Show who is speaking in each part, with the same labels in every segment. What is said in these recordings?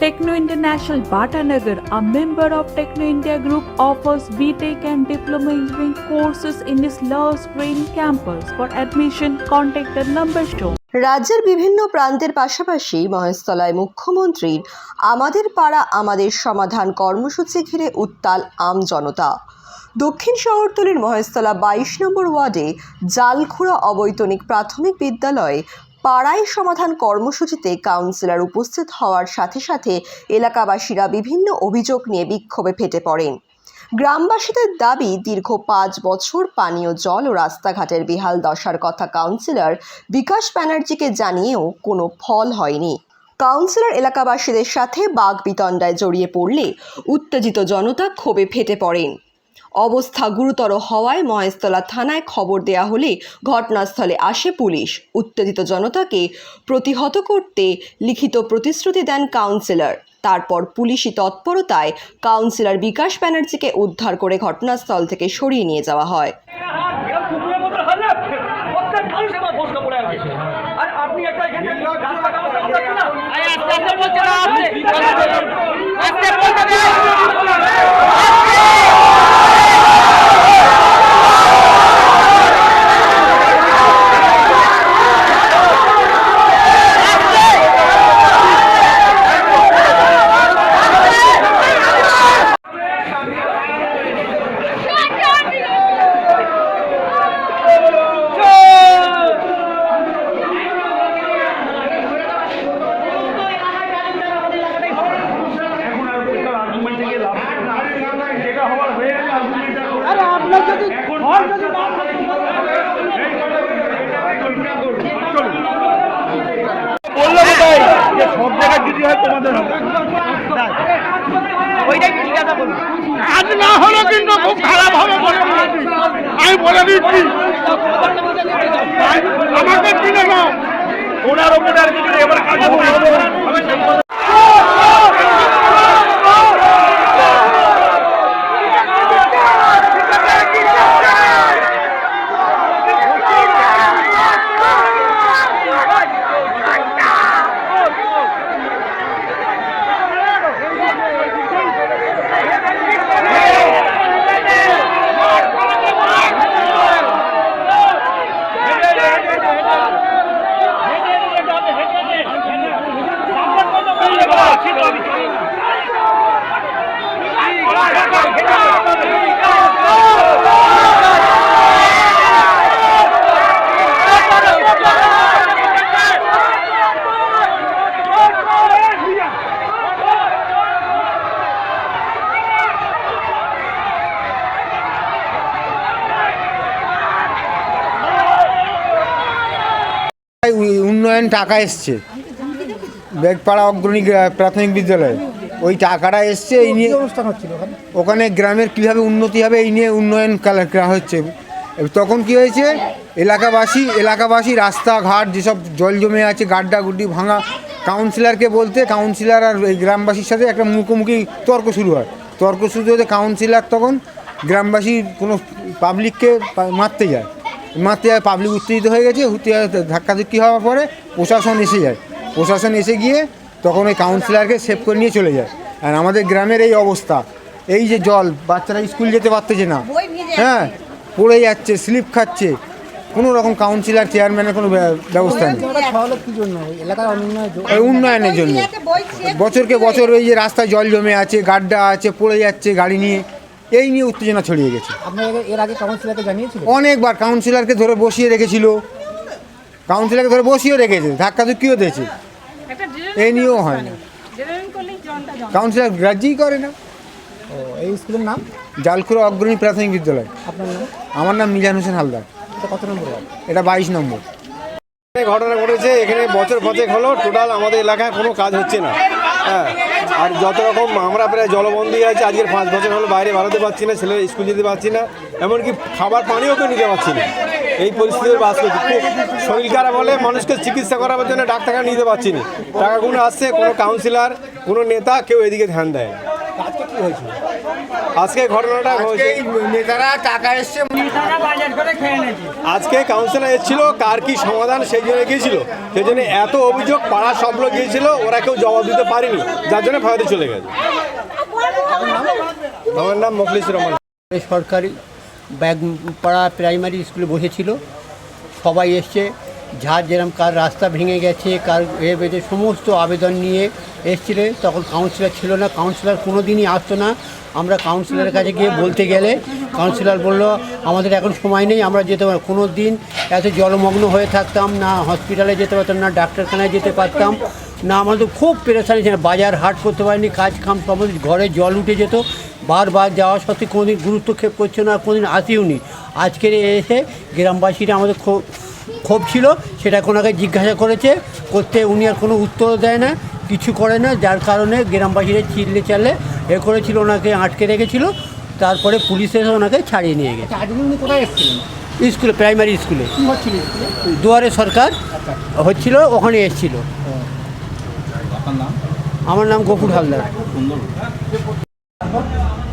Speaker 1: Techno International Bhatanagar, a member of Techno India Group, offers BTEC and Diploma Engineering courses in its Love Green campus. For admission, contact the number shown.
Speaker 2: রাজ্যের বিভিন্ন প্রান্তের পাশাপাশি মহেশতলায় মুখ্যমন্ত্রীর আমাদের পাড়া আমাদের সমাধান কর্মসূচি ঘিরে উত্তাল আম জনতা দক্ষিণ শহরতলির মহেশতলা বাইশ নম্বর ওয়ার্ডে জালখুড়া অবৈতনিক প্রাথমিক বিদ্যালয়ে পাড়ায় সমাধান কর্মসূচিতে কাউন্সিলর উপস্থিত হওয়ার সাথে সাথে এলাকাবাসীরা বিভিন্ন অভিযোগ নিয়ে বিক্ষোভে ফেটে পড়েন। গ্রামবাসীদের দাবি, দীর্ঘ পাঁচ বছর পানীয় জল ও রাস্তাঘাটের বেহাল দশার কথা কাউন্সিলর বিকাশ ব্যানার্জিকে জানিয়েও কোনো ফল হয়নি। কাউন্সিলর এলাকাবাসীদের সাথে বাঘ বিতণ্ডায় জড়িয়ে পড়লে উত্তেজিত জনতা ক্ষোভে ফেটে পড়েন। অবস্থা গুরুতর হওয়ায় মহেশতলা থানায় খবর দেয়া হলে ঘটনাস্থলে আসে পুলিশ। উত্তেজিত জনতাকে প্রতিহত করতে লিখিত প্রতিশ্রুতি দেন কাউন্সিলর। তারপর পুলিশি তৎপরতায় কাউন্সিলর বিকাশ ব্যানার্জিকে উদ্ধার করে ঘটনাস্থল থেকে সরিয়ে নিয়ে যাওয়া হয়।
Speaker 3: আর আপনি একটা এখানে রাস্তা কাটা করতে পারছেন না
Speaker 4: আস্তে আস্তে বলছে না আস্তে আস্তে বলতে দে
Speaker 3: আরে আপনার যদি হয় যদি
Speaker 5: বলল কোথায় যে সব জায়গায় যদি তোমাদের হবে
Speaker 4: ওইটাই জিজ্ঞাসা করুন
Speaker 5: কাজ না হলে কিন্তু খুব খারাপ হবে বলে আমি বলে দিচ্ছি। আমাকে কিনে নাও ওনার ওপরে আর কিছু এবার কাজ
Speaker 6: উন্নয়ন টাকা এসছে। বেগপাড়া অগ্রণী প্রাথমিক বিদ্যালয়ে। ওই টাকাটা এসছে, এই নিয়ে ওখানে গ্রামের কীভাবে উন্নতি হবে এই নিয়ে উন্নয়ন হচ্ছে। তখন কি হয়েছে? এলাকাবাসী এলাকাবাসী রাস্তাঘাট যেসব জল জমে আছে, গাড্ডা গুড্ডি ভাঙা কাউন্সিলরকে বলতে কাউন্সিলর আর এই গ্রামবাসীর সাথে একটা মুখোমুখি তর্ক শুরু হয়। তর্ক শুরু হতে কাউন্সিলর তখন গ্রামবাসীর কোনো পাবলিককে মারতে যায়। মারতে যায় পাবলিক উত্তেজিত হয়ে গেছে উত্তে- ধাক্কাধুক্কি হওয়ার পরে প্রশাসন এসে যায়। প্রশাসন এসে গিয়ে তখন ওই কাউন্সিলরকে সেভ করে নিয়ে চলে যায়। আর আমাদের গ্রামের এই অবস্থা। এই যে জল বাচ্চারা স্কুল যেতে পারতেছে না। হ্যাঁ পড়ে যাচ্ছে স্লিপ খাচ্ছে। কোনো রকম কাউন্সিলর চেয়ারম্যানের কোনো ব্যবস্থা নেই। ওই উন্নয়নের জন্য। বছরকে বছর ওই যে রাস্তায় জল জমে আছে গাড্ডা আছে পড়ে যাচ্ছে গাড়ি নিয়ে। এই নিয়ে উত্তেজনা ছড়িয়ে গেছে।
Speaker 7: আপনারা এর আগে কাউন্সিলরকে জানিয়েছিলেন?
Speaker 6: অনেকবার কাউন্সিলরকে ধরে বসিয়ে রেখেছিল। কাউন্সিলরকে ধরে বসিয়ে রেখেছে ধাক্কা ধুক্কিও দিয়েছে। এই নিয়েও হয় না কাউন্সিলর গ্রাহ্যই করে না।
Speaker 7: ও এই স্কুলের নাম?
Speaker 6: জালখুড়া অগ্রণী প্রাথমিক বিদ্যালয়।
Speaker 7: আপনার নাম?
Speaker 6: আমার নাম মিজান হোসেন হালদার।
Speaker 7: এটা কত নম্বর
Speaker 6: এটা বাইশ নম্বর।
Speaker 8: এখানে ঘটনা ঘটেছে এখানে বছর পাঁচেক হলো। টোটাল আমাদের এলাকায় কোনো কাজ হচ্ছে না। হ্যাঁ। আর যত রকম আমরা প্রায় জলবন্দী আছে আজকে পাঁচ বছর হলো বাইরে বাড়াতে পারছি না, ছেলে স্কুল যেতে পারছি না, এমনকি খাবার পানিও কেউ নিতে পারছি না। এই পরিস্থিতি বাস করছি শরীর খারাপ হলে মানুষকে চিকিৎসা করার জন্য ডাক্তারখানা নিতে পারছি না। টাকাগুলো আসছে, কোনো কাউন্সিলর কোনো নেতা কেউ এদিকে ধ্যান দেয় না। আজকে ঘটনাটা
Speaker 6: আজকে
Speaker 8: হয়েছে।
Speaker 6: নেতারা টাকা এসছে।
Speaker 8: আজকে কাউন্সিলর এসেছিল কার কি সমাধান সেই জন্য গিয়েছিল। সেই জন্য এত অভিযোগ পাড়ার সব লোক গিয়েছিল ওরা কেউ জবাব দিতে পারেনি। যার জন্য ফায়দে চলে গেছে। আমার নাম মখলিসুর রহমান।
Speaker 9: সরকারি ব্যাগ পাড়া প্রাইমারি স্কুলে বসেছিল। সবাই এসছে যার যেরকম কার রাস্তা ভেঙে গেছে, কার এ বেঁধে সমস্ত আবেদন নিয়ে এসছিলে, তখন কাউন্সিলর ছিল না কাউন্সিলর কোনো দিনই আসতো না। আমরা কাউন্সিলরের কাছে গিয়ে বলতে গেলে কাউন্সিলর বলল, আমাদের এখন সময় নেই, আমরা যেতে পারি কোনো দিন এত জলমগ্ন হয়ে থাকতাম, না হসপিটালে যেতে পারতাম, না ডাক্তারখানায় যেতে পারতাম, না আমাদের খুব পেরেশানি ছিল। বাজার হাট করতে পারিনি, কাজ কাম সমস্ত ঘরে জল উঠে যেত। বারবার যাওয়া সত্ত্বেও কোনোদিন গুরুত্বক্ষেপ করছে না, কোনোদিন আসিও নি আজকের এসে গ্রামবাসীরা আমাদের ক্ষোভ ক্ষোভ ছিল সেটা ওনাকে জিজ্ঞাসা করেছে করতে উনি আর কোনো উত্তর দেয় না কিছু করে না যার কারণে গ্রামবাসীরা চিল্লে চালে এ করেছিল ওনাকে আটকে রেখেছিল তারপরে পুলিশ এসে ওনাকে ছাড়িয়ে নিয়ে গেছে।
Speaker 7: কোথায় এসেছিলেন?
Speaker 9: স্কুলে প্রাইমারি স্কুলে।
Speaker 7: স্কুলে?
Speaker 9: দুয়ারে সরকার হচ্ছিল ওখানে এসেছিল। আমার নাম গফুর হালদার।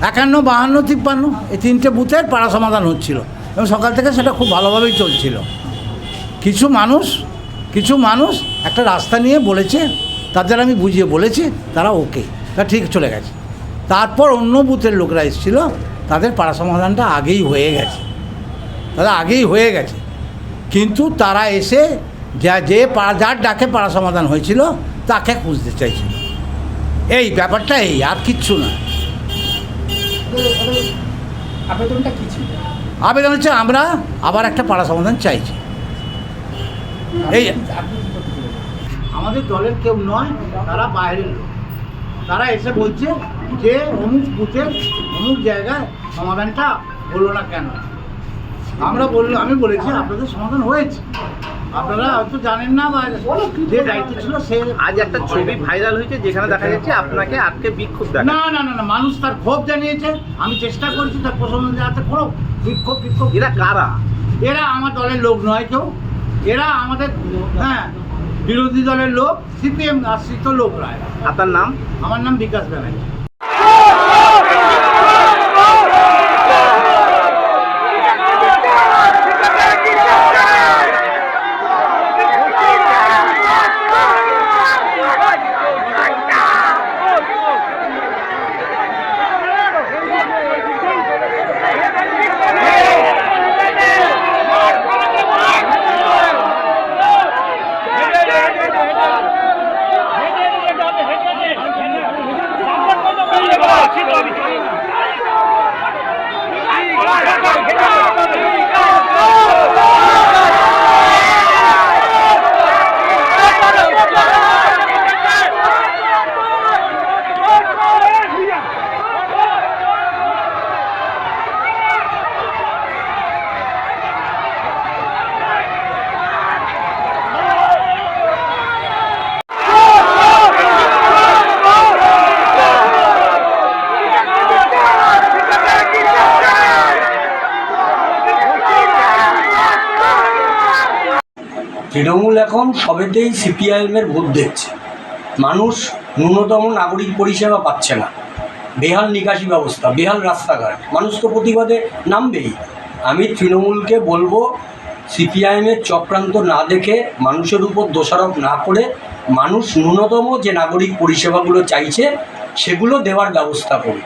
Speaker 10: একান্ন বাহান্ন তিপ্পান্ন এই তিনটে বুথের পাড়া সমাধান হচ্ছিল। এবং সকাল থেকে সেটা খুব ভালোভাবেই চলছিল। কিছু মানুষ কিছু মানুষ একটা রাস্তা নিয়ে বলেছে তাদের আমি বুঝিয়ে বলেছি তারা ওকে। তা ঠিক চলে গেছে। তারপর অন্য বুথের লোকরা এসেছিল তাদের পাড়া সমাধানটা আগেই হয়ে গেছে। তারা আগেই হয়ে গেছে। কিন্তু তারা এসে যা যে পাড়া যার ডাকে পাড়া সমাধান হয়েছিল তাকে খুঁজতে চাইছিল। এই ব্যাপারটা এই আর কিচ্ছু না। আবেদন হচ্ছে আমরা আবার একটা পাড়া সমাধান চাইছি। এই আমাদের দলের কেউ নয় তারা বাইরের লোক। তারা এসে বলছে যে অমুক বুথের অমুক জায়গায় সমাধানটা হলো না কেন? আমরা বললাম আমি বলেছি আপনাদের সমাধান হয়েছে। আপনারা হয়তো জানেন না বা যে দায়িত্ব ছিল সে
Speaker 4: আজ একটা ছবি ভাইরাল হয়েছে যেখানে দেখা যাচ্ছে আপনাকে আজকে বিক্ষোভ দেখা
Speaker 10: না না না না মানুষ তার ক্ষোভ জানিয়েছে। আমি চেষ্টা করেছি তার প্রশমন জানাতে কোনো বিক্ষোভ বিক্ষোভ
Speaker 4: এরা কারা?
Speaker 10: এরা আমার দলের লোক নয় কেউ। এরা আমাদের হ্যাঁ বিরোধী দলের লোক সিপিএম আশ্রিত লোকরা রায়
Speaker 4: আপনার নাম?
Speaker 10: আমার নাম বিকাশ ব্যানার্জি।
Speaker 11: তৃণমূল এখন সবেতেই সিপিআইএমের ভোট দেখছে। মানুষ ন্যূনতম নাগরিক পরিষেবা পাচ্ছে না। বেহাল নিকাশি ব্যবস্থা, বেহাল রাস্তাঘাট। মানুষ তো প্রতিবাদে নামবেই। আমি তৃণমূলকে বলব, সিপিআইএমের চক্রান্ত না দেখে, মানুষের উপর দোষারোপ না করে, মানুষ ন্যূনতম যে নাগরিক পরিষেবাগুলো চাইছে, সেগুলো দেওয়ার ব্যবস্থা করুক